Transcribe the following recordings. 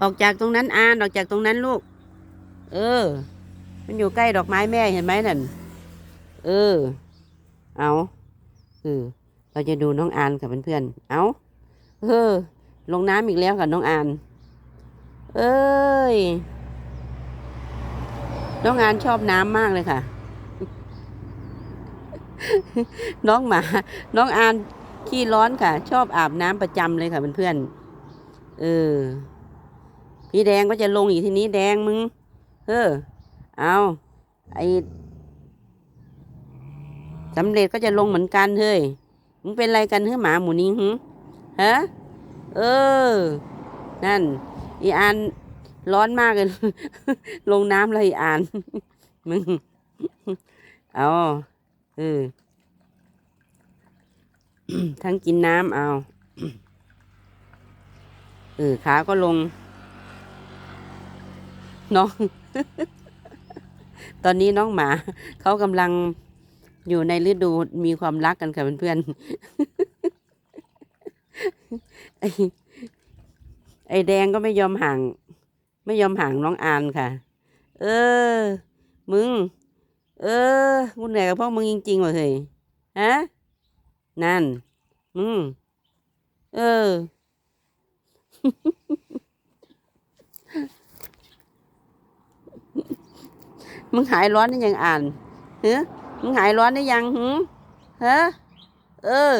ออกจากตรงนั้นอานออกจากตรงนั้นลูก เออ มันอยู่ใกล้ดอกไม้แม่เห็นไหมนั่น เออ เอาเออเราจะดูน้องอานกับเพื่อนๆ เอาเออ ลงน้ำอีกแล้วกับน้องอาน เอ้ย น้องอานชอบน้ำมากเลยค่ะ น้องหมา น้องอานขี้ร้อนค่ะ ชอบอาบน้ำประจำเลยค่ะเพื่อนๆ เออ พี่แดงก็จะลงอีกทีนี้แดงมึง เออ เอาไอสำเร็จก็จะลงเหมือนกันเฮ้ย มึงเป็นอะไรกันเฮ้ยหมาหมูนี้หึฮะ เออ นั่น อีอานร้อนมากเลย ลงน้ำเลยอีอานมึง เอาเออ ทั้งกินน้ำเอา เออ ขาก็ลง น้อง ตอนนี้น้องหมา เขากำลังอยู่ในฤดูมีความรักกันค่ะเพื่อนๆไอ้ไอแดงก็ไม่ยอมห่าง ไม่ยอมห่างน้องอานค่ะ เออ มึง เออกูเหนื่อยกับพวกมึงจริงๆว่ะเฮ้ยฮะนั่น อืมเออ มึงหายร้อนได้ยังอ่านเฮ้มึงหายร้อนได้ยังหืมฮะเออ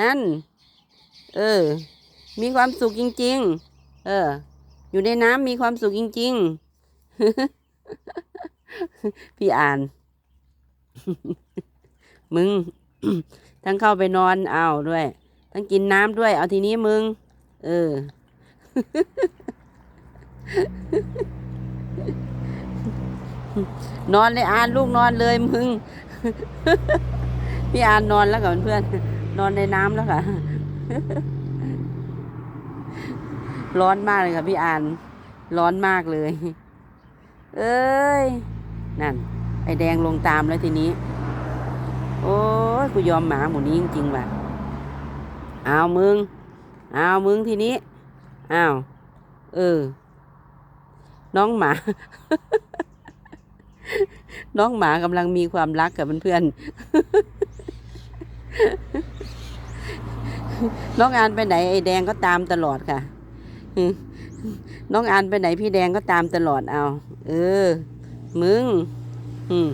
นั่น เออ มีความสุขจริง ๆ เออ อยู่ในน้ำมีความสุขจริง ๆ พี่อ่าน มึง ทั้งเข้าไปนอนเอาด้วย ทั้งกินน้ำด้วย เอาทีนี้มึง เออ นอนเลยอ่านลูกนอนเลยมึง พี่อ่านนอนแล้วกับเพื่อน นอนในน้ำแล้วค่ะ ร้อนมากเลยค่ะพี่อ่าน ร้อนมากเลย เอ้ย นั่น ไอแดงลงตามแล้วทีนี้ โอ้ยกูยอมหมาหมูนี้จริงๆว่ะเอามึงเอามึงทีนี้อ้าว เออ น้องหมา น้องหมากำลังมีความรักกับเพื่อนๆ น้องอานไปไหนไอ้แดงก็ตามตลอดค่ะ น้องอานไปไหนพี่แดงก็ตามตลอดเอา เออ มึง อืม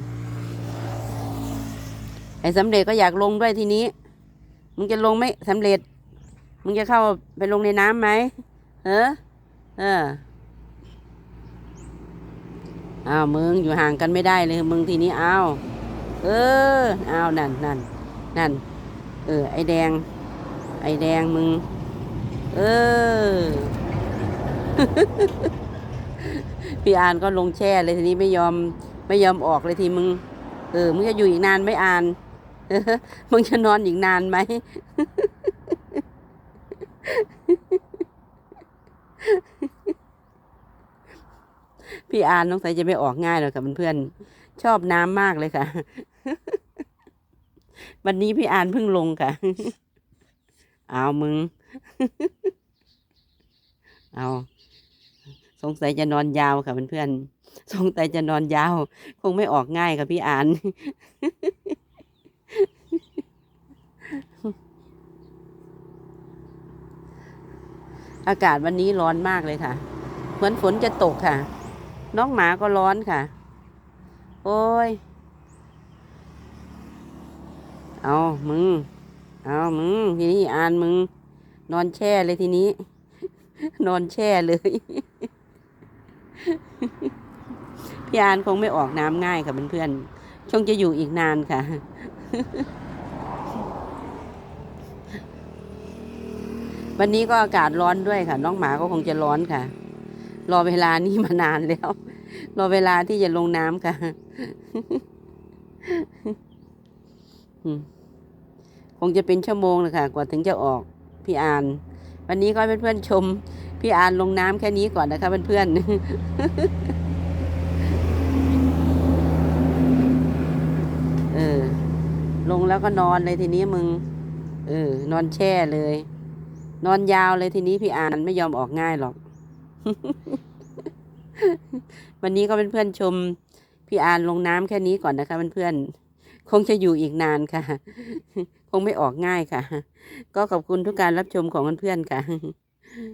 ไอ้สำเร็จก็อยากลงด้วยทีนี้ มึงจะลงไหมสำเร็จ มึงจะเข้าไปลงในน้ำไหมเออ เออ อ้าวมึงอยู่ห่างกันไม่ได้เลยมึงทีนี้อ้าวเอออ้าวนั่นนั่นนั่นเออ ไอแดง ไอแดงมึง เออพี่อ่านก็ลงแช่เลยทีนี้ไม่ยอม ไม่ยอมออกเลยทีมึง เออ มึงจะอยู่อีกนานไหม่อ่านมึงจะนอนอีกนานไหม พี่อานน้องใสยจะไม่ออกง่ายหรอกค่ะเพื่อนๆชอบน้ำมากเลยค่ะ วันนี้พี่อานเพิ่งลงค่ะ เอามึง เอาสงสัยจะนอนยาวค่ะเพื่อนๆสงสัยจะนอนยาว คงไม่ออกง่ายค่ะพี่อานอากาศวันนี้ร้อนมากเลยค่ะ เหมือนฝนจะตกค่ะ น้องหมาก็ร้อนค่ะ โอ้ย เอามึง เอามึง ทีนี้อ่านมึง นอนแช่เลยทีนี้ นอนแช่เลย พี่อานคงไม่ออกน้ำง่ายค่ะเพื่อนๆคงจะอยู่อีกนานค่ะวันนี้ก็อากาศร้อนด้วยค่ะ น้องหมาก็คงจะร้อนค่ะ รอเวลานี้มานานแล้ว รอเวลาที่จะลงน้ำค่ะคงจะเป็นชั่วโมงเลยค่ะ กว่าถึงจะออกพี่อาน วันนี้ก็ให้เพื่อนๆชม พี่อานลงน้ำแค่นี้ก่อนนะคะเพื่อนๆเออ ลงแล้วก็นอนเลยทีนี้มึง เออ นอนแช่เลย นอนยาวเลยทีนี้พี่อานไม่ยอมออกง่ายหรอก วันนี้ก็เพื่อนๆชมพี่อานลงน้ำแค่นี้ก่อนนะคะเพื่อนๆคงจะอยู่อีกนานค่ะ คงไม่ออกง่ายค่ะ ก็ขอบคุณทุกการรับชมของเพื่อนๆค่ะ